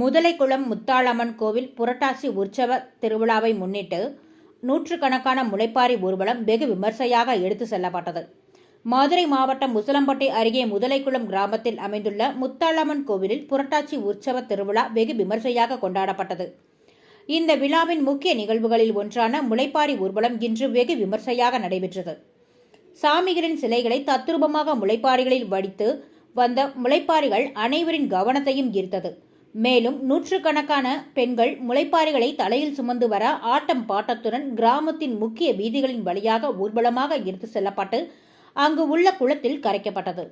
முதலைக்குளம் முத்தாளம்மன் கோவில் புரட்டாசி உற்சவ திருவிழாவை முன்னிட்டு நூற்றுக்கணக்கான முளைப்பாரி ஊர்வலம் வெகு விமர்சையாக எடுத்து செல்லப்பட்டது. மதுரை மாவட்டம் முசலம்பட்டை அருகே முதலைக்குளம் கிராமத்தில் அமைந்துள்ள முத்தாளம்மன் கோவிலில் புரட்டாசி உற்சவ திருவிழா வெகு விமர்சையாக கொண்டாடப்பட்டது. இந்த விழாவின் முக்கிய நிகழ்வுகளில் ஒன்றான முளைப்பாரி ஊர்வலம் இன்று வெகு விமர்சையாக நடைபெற்றது. சாமிகளின் சிலைகளை தத்ரூபமாக முளைப்பாரிகளில் வடித்து வந்த முளைப்பாரிகள் அனைவரின் கவனத்தையும் ஈர்த்தது. மேலும் நூற்றுக்கணக்கான பெண்கள் முளைப்பாறைகளை தலையில் சுமந்து வர ஆட்டம் பாட்டத்துடன் கிராமத்தின் முக்கிய வீதிகளின் வழியாக ஊர்வலமாக எடுத்து செல்லப்பட்டு அங்கு உள்ள குளத்தில் கரைக்கப்பட்டது.